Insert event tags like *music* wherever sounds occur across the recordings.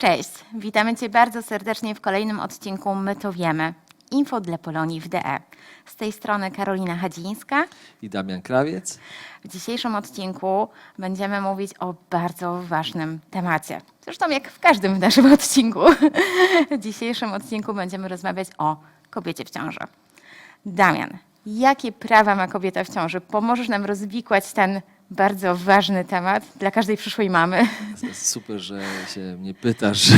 Cześć, witamy Cię bardzo serdecznie w kolejnym odcinku My to wiemy. Info dla Polonii w DE. Z tej strony Karolina Hadzińska. i Damian Krawiec. W dzisiejszym odcinku będziemy mówić o bardzo ważnym temacie. Zresztą jak w każdym naszym *laughs* odcinku. W dzisiejszym odcinku będziemy rozmawiać o kobiecie w ciąży. Damian, jakie prawa ma kobieta w ciąży? Pomożesz nam rozwikłać ten bardzo ważny temat dla każdej przyszłej mamy. Super, że się mnie pytasz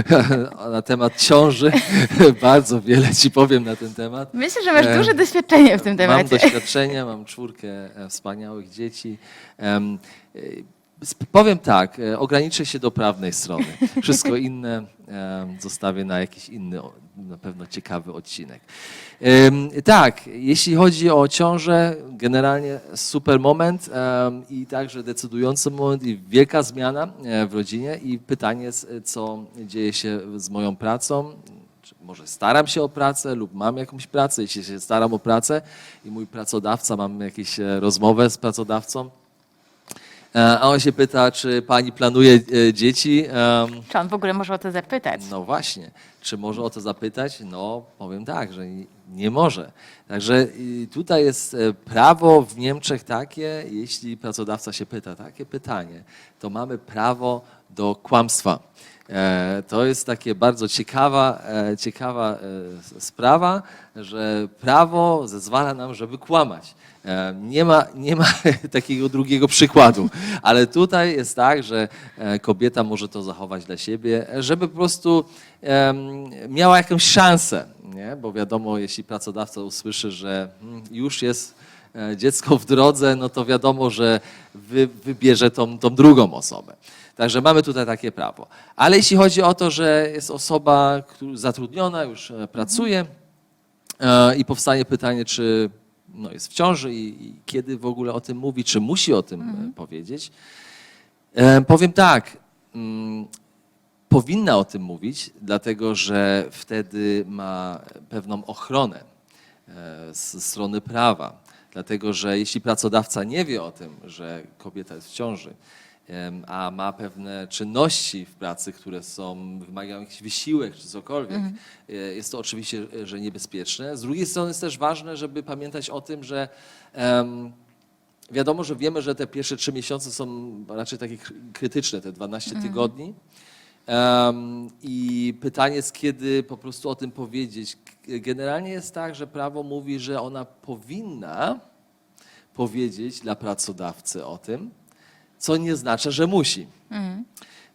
*laughs* na temat ciąży. *laughs* Bardzo wiele ci powiem na ten temat. Myślę, że masz duże doświadczenie w tym Mam temacie. doświadczenia, mam czwórkę wspaniałych dzieci. E, Powiem tak, e, ograniczę się do prawnej strony. Wszystko *laughs* inne em, zostawię na jakiś inny, na pewno ciekawy odcinek. Tak, jeśli chodzi o ciążę, generalnie super moment i także decydujący moment i wielka zmiana e, w rodzinie i pytanie e, co dzieje się z moją pracą, może staram się o pracę lub mam jakąś pracę, jeśli się staram o pracę i mój pracodawca, mam jakąś e, rozmowę z pracodawcą, e, a on się pyta, czy pani planuje e, dzieci. Czy on w ogóle może o to zapytać? no właśnie, czy może o to zapytać? No, powiem tak, że nie- może. Także tutaj jest e, prawo w Niemczech takie, jeśli pracodawca się pyta takie pytanie, to mamy prawo do kłamstwa. E, To jest takie bardzo ciekawa, e, ciekawa e, sprawa, że prawo zezwala nam, żeby kłamać. Nie ma, nie ma *laughs* takiego drugiego przykładu, ale tutaj jest tak, że e, kobieta może to zachować dla siebie, żeby po prostu miała jakąś szansę, nie? bo wiadomo, jeśli pracodawca usłyszy, że mm, już jest e, dziecko w drodze, no to wiadomo, że wy, wybierze tą, tą drugą osobę. Także mamy tutaj takie prawo. Ale jeśli chodzi o to, że jest osoba zatrudniona, już e, pracuje i powstaje pytanie, czy no, jest w ciąży i, i kiedy w ogóle o tym mówi, czy musi o tym e, powiedzieć. E, powiem tak, mm, powinna o tym mówić, dlatego że wtedy ma pewną ochronę e, z strony prawa. Dlatego, że jeśli pracodawca nie wie o tym, że kobieta jest w ciąży, a ma pewne czynności w pracy, które są, wymagają jakiś wysiłek czy cokolwiek, e, jest to oczywiście, e, że niebezpieczne. Z drugiej strony jest też ważne, żeby pamiętać o tym, że em, Wiadomo, że wiemy, że te pierwsze trzy miesiące są raczej takie kry- krytyczne, te 12 tygodni. Em, I pytanie jest, kiedy po prostu o tym powiedzieć. Generalnie jest tak, że prawo mówi, że ona powinna powiedzieć dla pracodawcy o tym, co nie znaczy, że musi.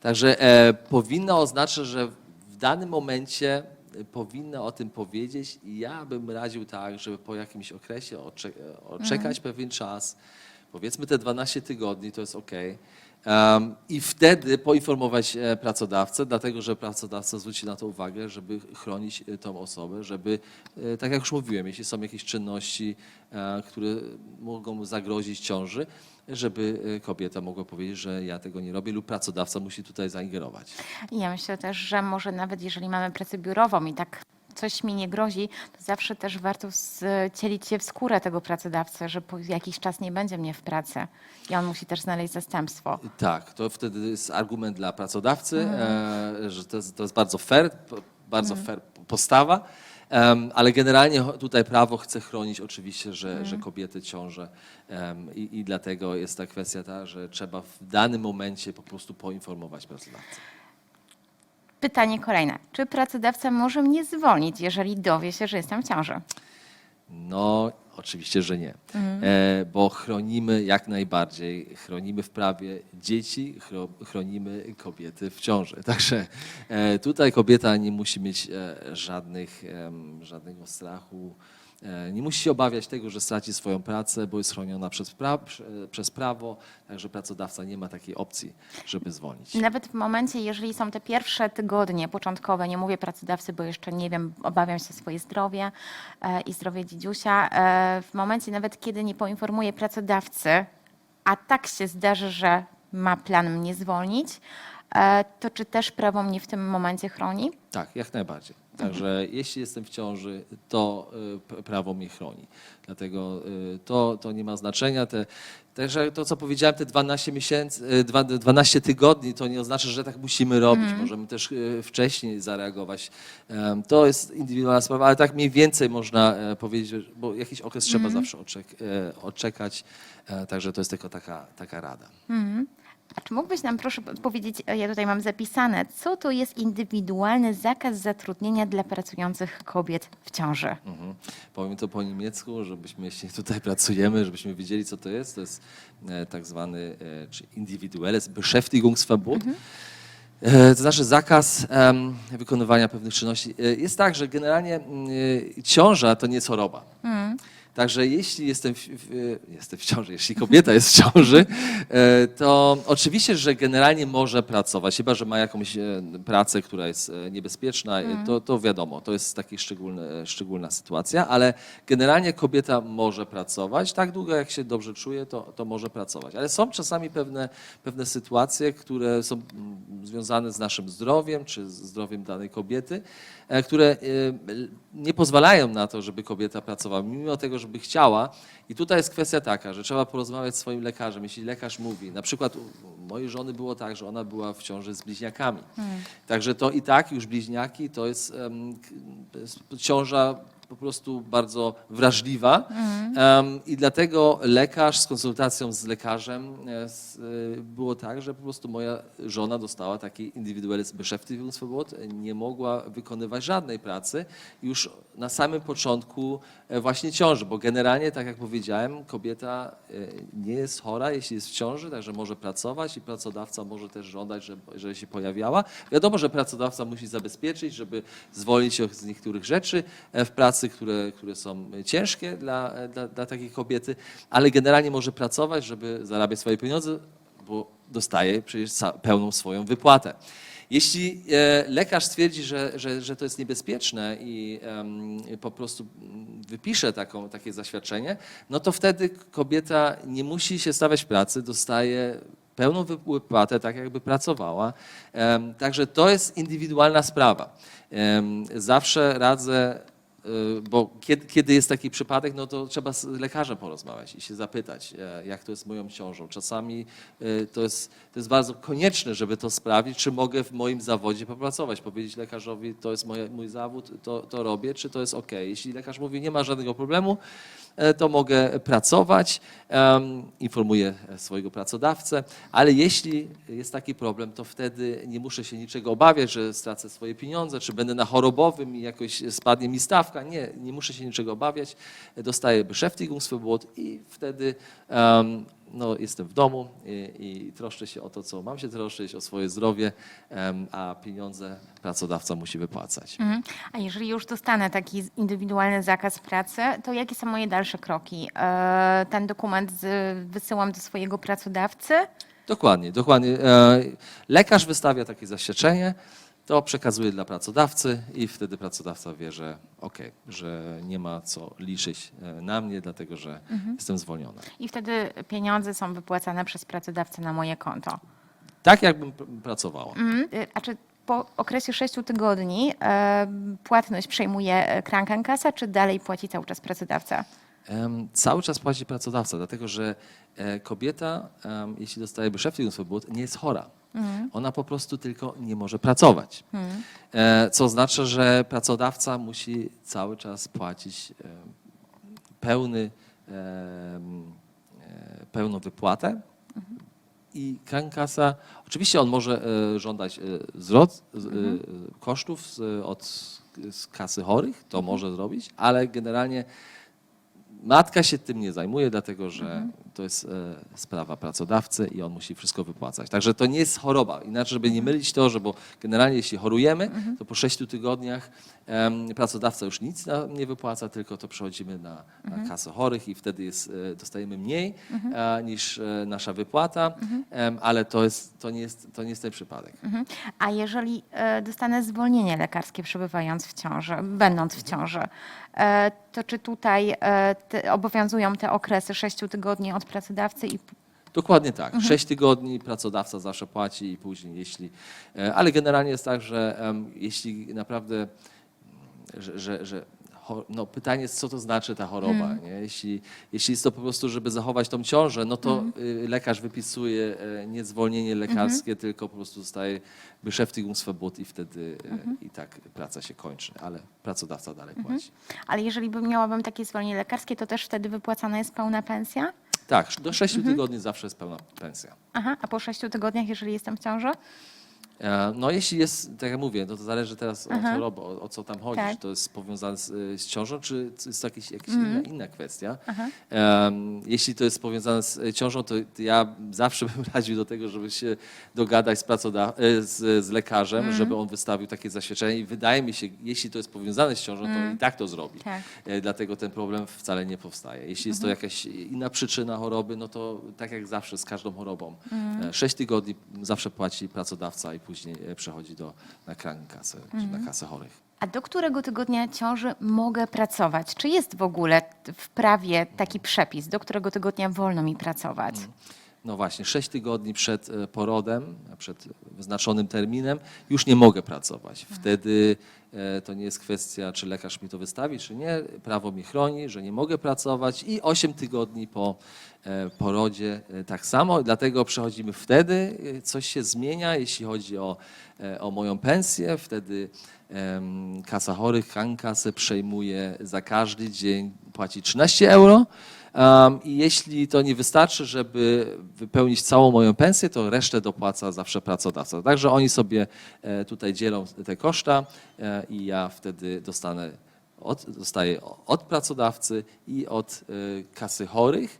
Także e, powinna oznaczać, że w danym momencie e, powinna o tym powiedzieć i ja bym radził tak, żeby po jakimś okresie ocze, e, oczekać pewien czas, powiedzmy te 12 tygodni, to jest ok. I wtedy poinformować e, pracodawcę, dlatego że pracodawca zwróci na to uwagę, żeby chronić e, tą osobę, żeby, e, tak jak już mówiłem, jeśli są jakieś czynności, które mogą zagrozić ciąży, żeby kobieta mogła powiedzieć, że ja tego nie robię lub pracodawca musi tutaj zaingerować. Ja myślę też, że może nawet jeżeli mamy pracę biurową i tak coś mi nie grozi, to zawsze też warto wcielić się w skórę tego pracodawcy, że po jakiś czas nie będzie mnie w pracy i on musi też znaleźć zastępstwo. Tak, to wtedy jest argument dla pracodawcy, e, że to jest, to jest bardzo fair, bardzo fair postawa, em, ale generalnie tutaj prawo chce chronić oczywiście, że, że kobiety ciążę em, i, i dlatego jest ta kwestia ta, że trzeba w danym momencie po prostu poinformować pracodawcę. Pytanie kolejne. Czy pracodawca może mnie zwolnić, jeżeli dowie się, że jestem w ciąży? No, oczywiście, że nie, e, bo chronimy jak najbardziej, chronimy w prawie dzieci, chro, chronimy kobiety w ciąży. *laughs* Także e, tutaj kobieta nie musi mieć e, żadnych, em, żadnego strachu, nie musi się obawiać tego, że straci swoją pracę, bo jest chroniona przez, pra, prze- przez prawo, także pracodawca nie ma takiej opcji, żeby zwolnić. Nawet w momencie, jeżeli są te pierwsze tygodnie początkowe, nie mówię pracodawcy, bo jeszcze nie wiem, obawiam się o swoje zdrowie e, i zdrowie dzidziusia, e, w momencie nawet, kiedy nie poinformuję pracodawcy, a tak się zdarzy, że ma plan mnie zwolnić, e, to czy też prawo mnie w tym momencie chroni? Tak, jak najbardziej. Także jeśli jestem w ciąży, to y, prawo mnie chroni. Dlatego y, to, to nie ma znaczenia. Te, także to, co powiedziałem, te 12 miesięcy, y, dwa- 12 tygodni, to nie oznacza, że tak musimy robić. Możemy też y, wcześniej zareagować. To jest indywidualna sprawa, ale tak mniej więcej można e, powiedzieć, bo jakiś okres trzeba zawsze oczek, e, odczekać. E, Także to jest tylko taka, taka rada. Mhm. A czy mógłbyś nam proszę powiedzieć, ja tutaj mam zapisane, co to jest indywidualny zakaz zatrudnienia dla pracujących kobiet w ciąży? Mhm. Powiem to po niemiecku, żebyśmy, jeśli *laughs* tutaj pracujemy, żebyśmy wiedzieli, co to jest. To jest e, tak zwany e, czy indywiduelles Beschäftigungsverbot. E, To znaczy zakaz wykonywania pewnych czynności. E, Jest tak, że generalnie mm, e, ciąża to nie choroba. Także jeśli jestem w, w, jestem w ciąży, jeśli kobieta jest w ciąży, e, to oczywiście, że generalnie może pracować, chyba że ma jakąś e, pracę, która jest e, niebezpieczna, e, to, to wiadomo, to jest taka szczególna, sytuacja, ale generalnie kobieta może pracować, tak długo jak się dobrze czuje, to, to może pracować. Ale są czasami pewne, pewne sytuacje, które są mm, związane z naszym zdrowiem, czy z zdrowiem danej kobiety, które nie pozwalają na to, żeby kobieta pracowała, mimo tego, żeby chciała. I tutaj jest kwestia taka, że trzeba porozmawiać z swoim lekarzem. Jeśli lekarz mówi, na przykład u mojej żony było tak, że ona była w ciąży z bliźniakami. Także to i tak już bliźniaki to jest jest ciąża po prostu bardzo wrażliwa Em, i dlatego lekarz z konsultacją z lekarzem e, s- e, było tak, że po prostu moja żona dostała taki indywiduelles Beschäftigungsverbot, e, nie mogła wykonywać żadnej pracy już na samym początku e, właśnie ciąży, bo generalnie, tak jak powiedziałem, kobieta e, nie jest chora, jeśli jest w ciąży, także może pracować i pracodawca może też żądać, żeby, żeby się pojawiała. Wiadomo, że pracodawca musi zabezpieczyć, żeby zwolnić się z niektórych rzeczy e, w pracy, które, które są ciężkie dla, e, dla, dla takiej kobiety, ale generalnie może pracować, żeby zarabiać swoje pieniądze, bo dostaje przecież pełną swoją wypłatę. Jeśli e, lekarz stwierdzi, że, że, że to jest niebezpieczne i po prostu wypisze taką, takie zaświadczenie, no to wtedy kobieta nie musi się stawiać pracy, dostaje pełną wypłatę, tak jakby pracowała. Także to jest indywidualna sprawa. Zawsze radzę Bo kiedy, kiedy jest taki przypadek, no to trzeba z lekarzem porozmawiać i się zapytać, e, jak to jest z moją ciążą. Czasami y, to jest, to jest bardzo konieczne, żeby to sprawdzić, czy mogę w moim zawodzie popracować. Powiedzieć lekarzowi, to jest moje, mój zawód, to, to robię, czy to jest ok. Jeśli lekarz mówi, nie ma żadnego problemu, to mogę pracować, informuję swojego pracodawcę, ale jeśli jest taki problem, to wtedy nie muszę się niczego obawiać, że stracę swoje pieniądze, czy będę na chorobowym i jakoś spadnie mi stawka. Nie, nie muszę się niczego obawiać. Dostaję Beschäftigungsverbot i wtedy no, jestem w domu i, i troszczę się o to, co mam się troszczyć, o swoje zdrowie, a pieniądze pracodawca musi wypłacać. Mhm. A jeżeli już dostanę taki indywidualny zakaz pracy, to jakie są moje dalsze kroki? E, Ten dokument wysyłam do swojego pracodawcy? Dokładnie, dokładnie. E, Lekarz wystawia takie zaświadczenie, to przekazuje dla pracodawcy i wtedy pracodawca wie, że okej, że nie ma co liczyć e, na mnie, dlatego że jestem zwolniona. I wtedy pieniądze są wypłacane przez pracodawcę na moje konto. Tak jakbym pr- pracowała. Mhm. Y, A czy po okresie 6 tygodni e, płatność przejmuje e, Krankenkassa, czy dalej płaci cały czas pracodawca? Cały czas płaci pracodawca, dlatego że kobieta, jeśli dostaje Beschäftigungsverbot, nie jest chora. Ona po prostu tylko nie może pracować. E, Co oznacza, że pracodawca musi cały czas płacić e, pełny, e, pełną wypłatę. I Krankasa, oczywiście on może żądać zwrot e, kosztów od z kasy chorych, to może zrobić, ale generalnie matka się tym nie zajmuje, dlatego że to jest e, sprawa pracodawcy i on musi wszystko wypłacać. Także to nie jest choroba. Inaczej, żeby nie mylić to, że bo generalnie jeśli chorujemy, to po sześciu tygodniach pracodawca już nic nie wypłaca, tylko to przechodzimy na, na kasę chorych i wtedy jest, e, dostajemy mniej e, niż e, nasza wypłata, em, ale to, jest, to, nie jest, to nie jest ten przypadek. Mhm. A jeżeli e, dostanę zwolnienie lekarskie przebywając w ciąży, będąc w ciąży, to czy tutaj te, obowiązują te okresy 6 tygodni od pracodawcy i Dokładnie tak. Sześć tygodni pracodawca zawsze płaci i później, jeśli. Ale generalnie jest tak, że jeśli naprawdę że, że, że no pytanie jest, co to znaczy ta choroba. Mm. Nie? Jeśli, jeśli jest to po prostu, żeby zachować tą ciążę, no to Mm. y, lekarz wypisuje e, nie zwolnienie lekarskie, tylko po prostu zostaje Beschäftigungsverbot i wtedy Mhm. i tak praca się kończy, ale pracodawca dalej płaci. Ale jeżeli bym miałabym takie zwolnienie lekarskie, to też wtedy wypłacana jest pełna pensja? Tak, do 6 Mhm. tygodni zawsze jest pełna pensja. Aha, a po sześciu tygodniach, jeżeli jestem w ciąży? E, No jeśli jest, tak jak mówię, no to zależy teraz od Aha. choroby, o, o co tam chodzi, Tak. czy to jest powiązane z, y, z ciążą, czy to jest jakieś, jakaś Mhm. inna, inna kwestia. Aha. Em, jeśli to jest powiązane z y, ciążą, to ja zawsze *laughs* bym radził do tego, żeby się dogadać z, pracoda- e, z, z lekarzem, Mhm. żeby on wystawił takie zaświadczenie i wydaje mi się, jeśli to jest powiązane z ciążą, to i tak to zrobi. Tak. E, Dlatego ten problem wcale nie powstaje. Jeśli jest to jakaś inna przyczyna choroby, no to tak jak zawsze z każdą chorobą, e, 6 tygodni zawsze płaci pracodawca i później e, przechodzi do, na Krankenkasę, czy na kasę chorych. A do którego tygodnia ciąży mogę pracować? Czy jest w ogóle w prawie taki przepis, do którego tygodnia wolno mi pracować? No właśnie, 6 tygodni przed e, porodem, przed wyznaczonym terminem, już nie mogę pracować. Wtedy e, to nie jest kwestia, czy lekarz mi to wystawi, czy nie. Prawo mi chroni, że nie mogę pracować i 8 tygodni po e, porodzie tak samo. Dlatego przechodzimy wtedy, coś się zmienia, jeśli chodzi o, o moją pensję. Wtedy kasa chorych, Krankenkasę przejmuje za każdy dzień, płaci 13 euro. I jeśli to nie wystarczy, żeby wypełnić całą moją pensję, to resztę dopłaca zawsze pracodawca. Także oni sobie e, tutaj dzielą te koszta e, i ja wtedy dostanę od, dostaję od pracodawcy i od e, kasy chorych.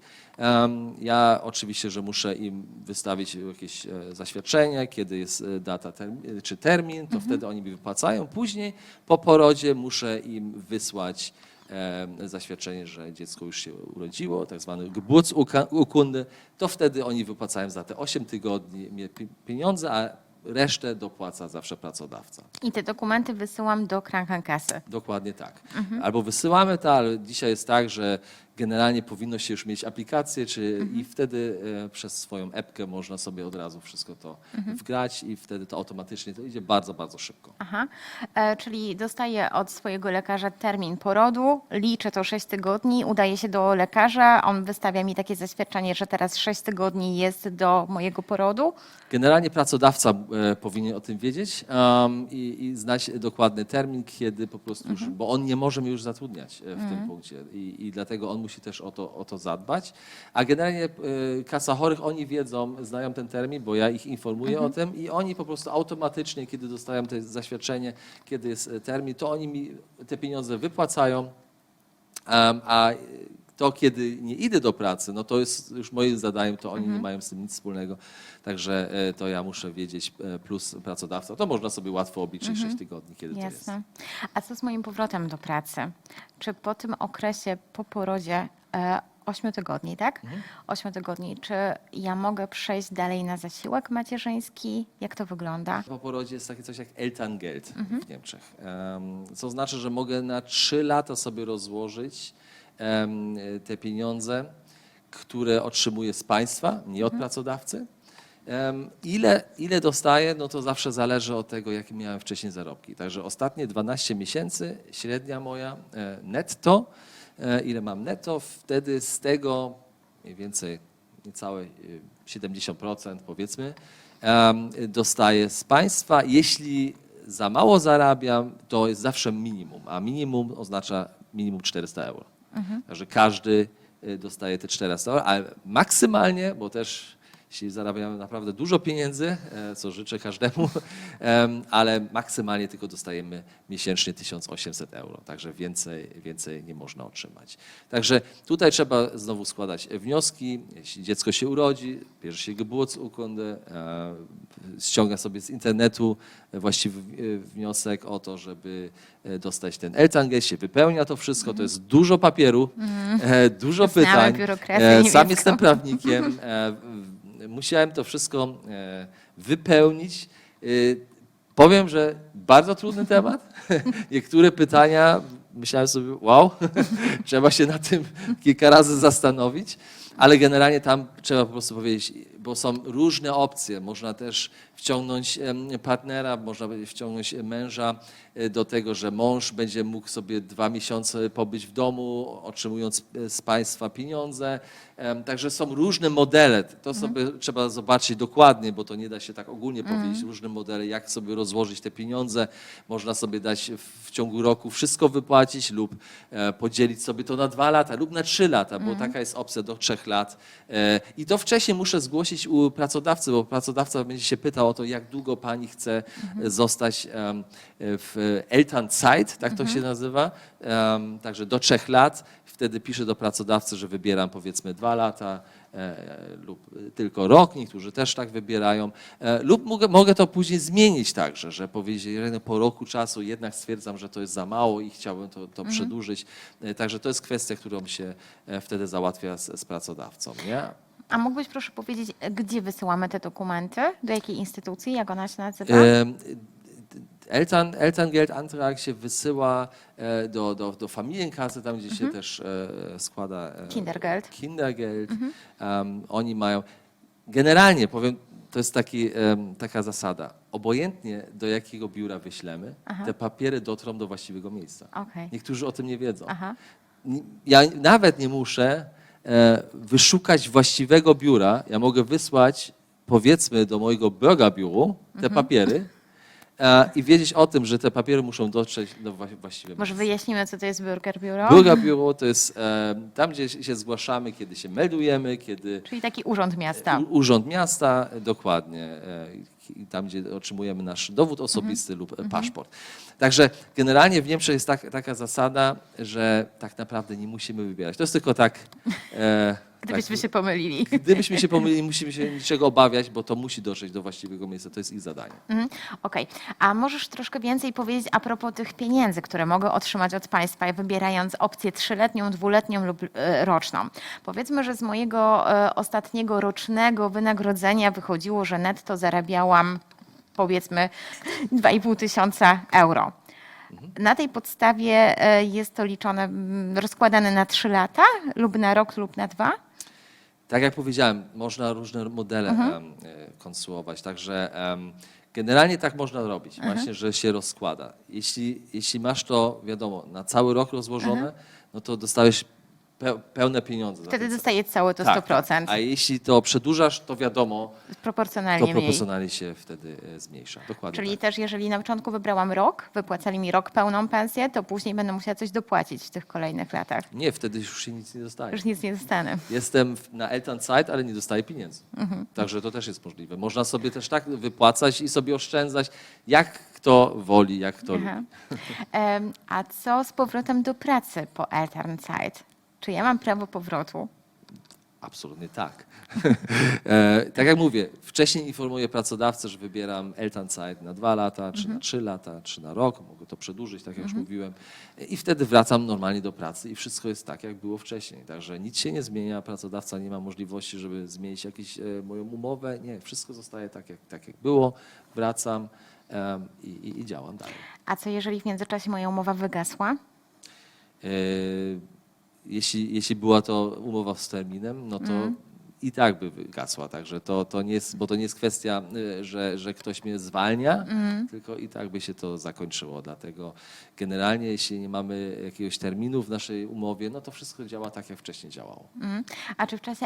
Ja oczywiście, że muszę im wystawić jakieś zaświadczenie, kiedy jest data czy termin, to wtedy oni mi wypłacają. Później po porodzie muszę im wysłać zaświadczenie, że dziecko już się urodziło, tak zwany Geburtsurkunde, to wtedy oni wypłacają za te 8 tygodni pieniądze, a resztę dopłaca zawsze pracodawca. I te dokumenty wysyłam do Krankenkasy. Dokładnie tak. Albo wysyłamy to, ale dzisiaj jest tak, że generalnie powinno się już mieć aplikację, czy, i wtedy e, przez swoją epkę można sobie od razu wszystko to wgrać i wtedy to automatycznie to idzie bardzo, bardzo szybko. Aha, e, czyli dostaję od swojego lekarza termin porodu, liczę to 6 tygodni, udaję się do lekarza, on wystawia mi takie zaświadczenie, że teraz 6 tygodni jest do mojego porodu. Generalnie pracodawca e, powinien o tym wiedzieć um, i, i znać dokładny termin, kiedy po prostu już, bo on nie może mnie już zatrudniać e, w tym punkcie. I, i dlatego on musi też o to, o to zadbać. A generalnie e, kasa chorych, oni wiedzą, znają ten termin, bo ja ich informuję o tym i oni po prostu automatycznie, kiedy dostają to zaświadczenie, kiedy jest e, termin, to oni mi te pieniądze wypłacają. A to, kiedy nie idę do pracy, no to jest już moim zadaniem, to oni nie mają z tym nic wspólnego. Także e, to ja muszę wiedzieć, e, plus pracodawca. To można sobie łatwo obliczyć 6 tygodni, kiedy to jest. Jasne. A co z moim powrotem do pracy? Czy po tym okresie po porodzie e, 8 tygodni, tak? Mhm. 8 tygodni, czy ja mogę przejść dalej na zasiłek macierzyński? Jak to wygląda? Po porodzie jest takie coś jak Elterngeld w Niemczech. Em, Co znaczy, że mogę na 3 lata sobie rozłożyć te pieniądze, które otrzymuję z państwa, nie od pracodawcy. Em, Ile, ile dostaję, no to zawsze zależy od tego, jakie miałem wcześniej zarobki. Także ostatnie 12 miesięcy, średnia moja e, netto, e, ile mam netto, wtedy z tego mniej więcej niecałe e, 70% powiedzmy, em, dostaję z państwa. Jeśli za mało zarabiam, to jest zawsze minimum, a minimum oznacza minimum 400 euro. Także każdy y, dostaje te 400 euro, ale maksymalnie, bo też jeśli zarabiamy naprawdę dużo pieniędzy, e, co życzę każdemu, *laughs* em, ale maksymalnie tylko dostajemy miesięcznie 1800 euro, także więcej, więcej nie można otrzymać. Także tutaj trzeba znowu składać wnioski. Jeśli dziecko się urodzi, bierze się Geburtsurkunde, e, ściąga sobie z internetu właściwy e, wniosek o to, żeby dostać ten Elterngeld, się wypełnia to wszystko, to jest dużo papieru, e, dużo Znamy pytań. Sam jestem prawnikiem. Musiałem to wszystko e, wypełnić. E, Powiem, że bardzo trudny temat. *laughs* Niektóre pytania myślałem sobie, wow, *laughs* trzeba się nad tym kilka razy zastanowić, ale generalnie tam trzeba po prostu powiedzieć, bo są różne opcje. Można też wciągnąć partnera, można wciągnąć męża e, do tego, że mąż będzie mógł sobie dwa miesiące pobyć w domu, otrzymując e, z państwa pieniądze. Także są różne modele. To sobie trzeba zobaczyć dokładnie, bo to nie da się tak ogólnie powiedzieć. Różne modele, jak sobie rozłożyć te pieniądze. Można sobie dać w- ciągu roku wszystko wypłacić lub e, podzielić sobie to na dwa lata lub na trzy lata, bo taka jest opcja do trzech lat. E, I to wcześniej muszę zgłosić u pracodawcy, bo pracodawca będzie się pytał o to, jak długo pani chce e, zostać w Elternzeit, tak to się nazywa. Także do trzech lat. Wtedy piszę do pracodawcy, że wybieram powiedzmy dwa lata e, lub tylko rok, niektórzy też tak wybierają, e, lub mogę, mogę to później zmienić także, że powiedzieć, że po roku czasu jednak stwierdzam, że to jest za mało i chciałbym to, to przedłużyć. E, Także to jest kwestia, którą się wtedy załatwia z, z pracodawcą. Nie? A mógłbyś proszę powiedzieć, gdzie wysyłamy te dokumenty? Do jakiej instytucji? Jak ona się nazywa? Ähm, Eltern, Elterngeldantrag się wysyła e, do, do, do Familienkasse, tam gdzie się też e, składa e, Kindergeld. Kindergeld. Em, oni mają, generalnie powiem, to jest taki, em, taka zasada, obojętnie do jakiego biura wyślemy, Aha. te papiery dotrą do właściwego miejsca. Okej. Niektórzy o tym nie wiedzą. Aha. Ni- Ja nawet nie muszę wyszukać właściwego biura. Ja mogę wysłać, powiedzmy, do mojego bürgerbiuru te Mhm. papiery e, i wiedzieć o tym, że te papiery muszą dotrzeć do wła- właściwego Może wyjaśnimy, co to jest Burger Bureau? Bürgerbiuro to jest e, tam, gdzie się zgłaszamy, kiedy się meldujemy, kiedy Czyli taki urząd miasta. U- Urząd Miasta, e, dokładnie, e, tam gdzie otrzymujemy nasz dowód osobisty lub e, paszport. Także generalnie w Niemczech jest tak, taka zasada, że tak naprawdę nie musimy wybierać. To jest tylko tak. E, Gdybyśmy tak się pomylili. Gdybyśmy się pomylili, musimy się niczego obawiać, bo to musi dotrzeć do właściwego miejsca. To jest ich zadanie. Mhm. Okej. A możesz troszkę więcej powiedzieć a propos tych pieniędzy, które mogę otrzymać od państwa, wybierając opcję trzyletnią, dwuletnią lub e, roczną. Powiedzmy, że z mojego e, ostatniego rocznego wynagrodzenia wychodziło, że netto zarabiałam powiedzmy 2,5 tysiąca euro. Na tej podstawie e, jest to liczone, mm, rozkładane na trzy lata lub na rok lub na dwa? Tak jak powiedziałem, można różne modele Mhm. em, e, konstruować, także em, generalnie tak można robić, Mhm. właśnie, że się rozkłada. Jeśli, jeśli masz to, wiadomo, na cały rok rozłożone, no to dostałeś pełne pieniądze. Wtedy ten dostaję całe to Tak, 100%. Tak. A jeśli to przedłużasz, to wiadomo, to Proporcjonalnie mniej. proporcjonalnie się wtedy e, zmniejsza. Dokładnie Czyli tak. też jeżeli na początku wybrałam rok, wypłacali mi rok pełną pensję, to później będę musiała coś dopłacić w tych kolejnych latach. Nie, wtedy już się nic nie dostaje. Już nic nie dostanę. Jestem na Elternzeit, ale nie dostaję pieniędzy. Mhm. Także to też jest możliwe. Można sobie też tak wypłacać i sobie oszczędzać, jak kto woli, jak kto lubi. Aha. A co z powrotem do pracy po Elternzeit? Czy ja mam prawo powrotu? Absolutnie tak. *laughs* e, tak jak mówię, wcześniej informuję pracodawcę, że wybieram Elternzeit na dwa lata, czy na trzy lata, czy na rok. Mogę to przedłużyć, tak jak już mówiłem. I wtedy wracam normalnie do pracy i wszystko jest tak, jak było wcześniej. Także nic się nie zmienia, pracodawca nie ma możliwości, żeby zmienić jakąś e, moją umowę. Nie, wszystko zostaje tak, jak, tak, jak było. Wracam em, i, i, i działam dalej. A co jeżeli w międzyczasie moja umowa wygasła? E, Jeśli, jeśli była to umowa z terminem, no to i tak by wygasła. Także to, to nie jest, bo to nie jest kwestia, y, że, że ktoś mnie zwalnia, tylko i tak by się to zakończyło. Dlatego generalnie, jeśli nie mamy jakiegoś terminu w naszej umowie, no to wszystko działa tak, jak wcześniej działało. Mm. A czy w czasie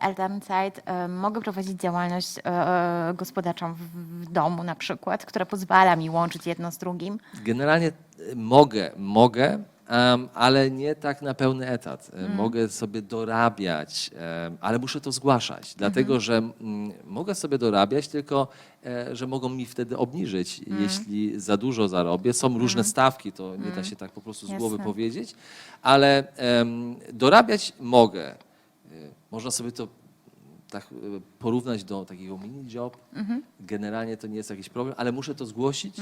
Elternzeit e, mogę prowadzić działalność e, gospodarczą w, domu na przykład, która pozwala mi łączyć jedno z drugim? Generalnie y, mogę, mogę, em, ale nie tak na pełny etat. E, Mogę sobie dorabiać, em, ale muszę to zgłaszać, dlatego że mm, mogę sobie dorabiać, tylko e, że mogą mi wtedy obniżyć, jeśli za dużo zarobię. Są różne stawki, to nie da się tak po prostu z głowy Jasne. powiedzieć, ale em, dorabiać mogę. E, Można sobie to tak e, porównać do takiego mini job. Generalnie to nie jest jakiś problem, ale muszę to zgłosić.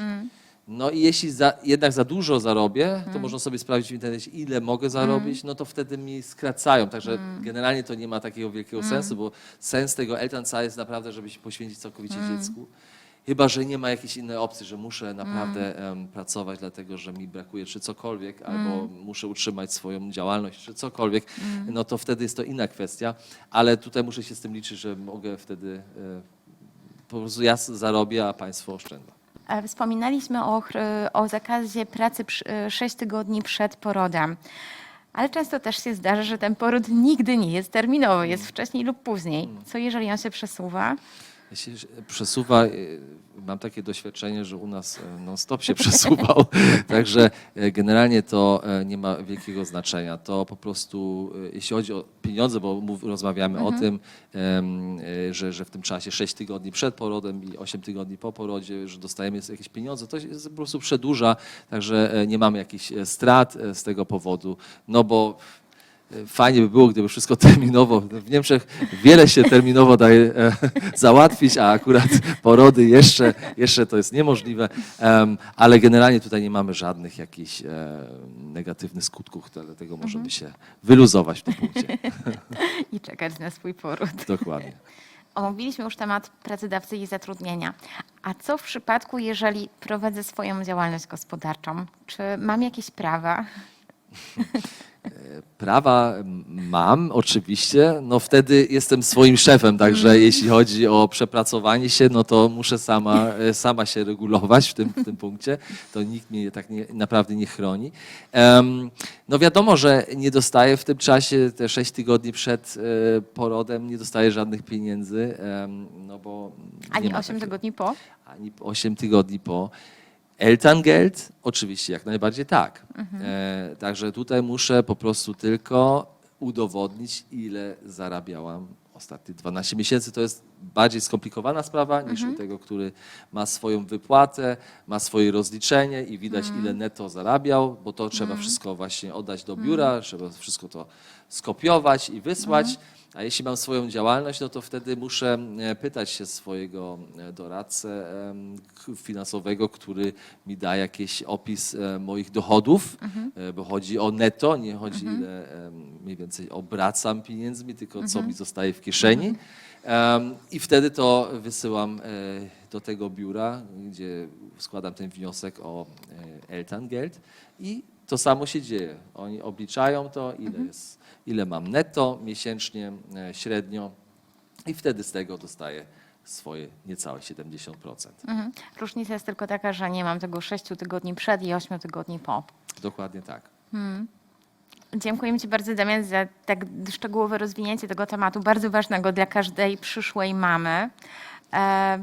No i jeśli za, jednak za dużo zarobię, to można sobie sprawdzić w internecie, ile mogę zarobić, no to wtedy mi skracają. Także generalnie to nie ma takiego wielkiego sensu, bo sens tego Elternzeit jest naprawdę, żeby się poświęcić całkowicie dziecku. Chyba, że nie ma jakiejś innej opcji, że muszę naprawdę em, pracować, dlatego że mi brakuje czy cokolwiek, albo muszę utrzymać swoją działalność, czy cokolwiek, no to wtedy jest to inna kwestia, ale tutaj muszę się z tym liczyć, że mogę wtedy e, po prostu ja zarobię, a państwo oszczędza. E, Wspominaliśmy o, o zakazie pracy 6 tygodni przed porodem. Ale często też się zdarza, że ten poród nigdy nie jest terminowy, jest wcześniej lub później. Co jeżeli on się przesuwa? Jeśli się przesuwa, y, mam takie doświadczenie, że u nas e, non-stop się *laughs* przesuwał, także e, generalnie to e, nie ma wielkiego znaczenia. To po prostu, e, jeśli chodzi o pieniądze, bo mów, rozmawiamy o tym, e, że, że w tym czasie 6 tygodni przed porodem i 8 tygodni po porodzie, że dostajemy jakieś pieniądze, to się po prostu przedłuża, także e, nie mamy jakichś e, strat e, z tego powodu, no bo Fajnie by było, gdyby wszystko *laughs* terminowo. W Niemczech wiele się terminowo daje e, *laughs* załatwić, a akurat porody jeszcze, jeszcze to jest niemożliwe. Em, ale generalnie tutaj nie mamy żadnych jakichś e, negatywnych skutków, dlatego możemy się wyluzować w tym punkcie. *laughs* I czekać na swój poród. Dokładnie. Omówiliśmy już temat pracodawcy i zatrudnienia. A co w przypadku, jeżeli prowadzę swoją działalność gospodarczą? Czy mam jakieś prawa? Prawa m- mam, oczywiście. No wtedy jestem swoim szefem, także jeśli chodzi o przepracowanie się, no to muszę sama, e, sama się regulować w tym, w tym punkcie. To nikt mnie tak nie, naprawdę nie chroni. No wiadomo, że nie dostaję w tym czasie, te 6 tygodni przed e, porodem, nie dostaję żadnych pieniędzy, no bo Ani ma 8 takiego tygodni po? ani 8 tygodni po. Elterngeld? Oczywiście, jak najbardziej tak. E, także tutaj muszę po prostu tylko udowodnić, ile zarabiałam ostatnie 12 miesięcy. To jest bardziej skomplikowana sprawa niż u tego, który ma swoją wypłatę, ma swoje rozliczenie i widać, ile netto zarabiał, bo to trzeba wszystko właśnie oddać do biura, trzeba wszystko to skopiować i wysłać. A jeśli mam swoją działalność, no to wtedy muszę e, pytać się swojego e, doradcę em, k- finansowego, który mi da jakiś opis e, moich dochodów, e, bo chodzi o netto, nie chodzi ile em, mniej więcej obracam pieniędzmi, tylko co mi zostaje w kieszeni. I wtedy to wysyłam e, do tego biura, gdzie składam ten wniosek o e, Elterngeld i to samo się dzieje. Oni obliczają to, ile, jest, ile mam netto miesięcznie, e, średnio i wtedy z tego dostaję swoje niecałe 70%. Mhm. Różnica jest tylko taka, że nie mam tego 6 tygodni przed i 8 tygodni po. Dokładnie tak. Dziękuję Ci bardzo, Damian, za tak szczegółowe rozwinięcie tego tematu, bardzo ważnego dla każdej przyszłej mamy. E,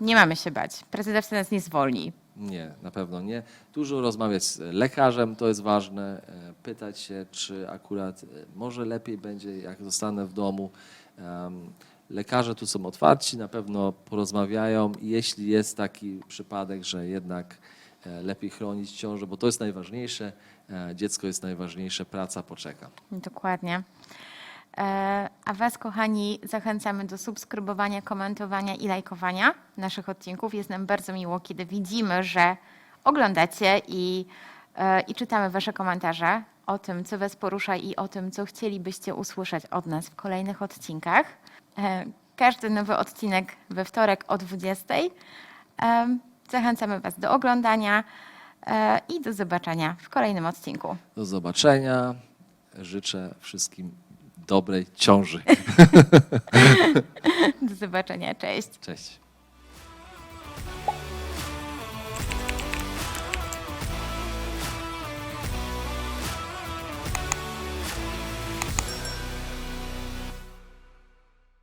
nie mamy się bać. Pracodawca nas nie zwolni. Nie, na pewno nie. Dużo rozmawiać z lekarzem, to jest ważne. e, Pytać się, czy akurat e, może lepiej będzie, jak zostanę w domu. Lekarze tu są otwarci, na pewno porozmawiają. Jeśli jest taki przypadek, że jednak lepiej chronić ciążę, bo to jest najważniejsze, e, dziecko jest najważniejsze, praca poczeka. Dokładnie. E, A Was, kochani, zachęcamy do subskrybowania, komentowania i lajkowania naszych odcinków. Jest nam bardzo miło, kiedy widzimy, że oglądacie i, e, i czytamy Wasze komentarze o tym, co Was porusza i o tym, co chcielibyście usłyszeć od nas w kolejnych odcinkach. E, Każdy nowy odcinek we wtorek o 20. Zachęcamy Was do oglądania e, i do zobaczenia w kolejnym odcinku. Do zobaczenia. Życzę wszystkim dobrej ciąży. *laughs* *laughs* Do zobaczenia. Cześć. Cześć.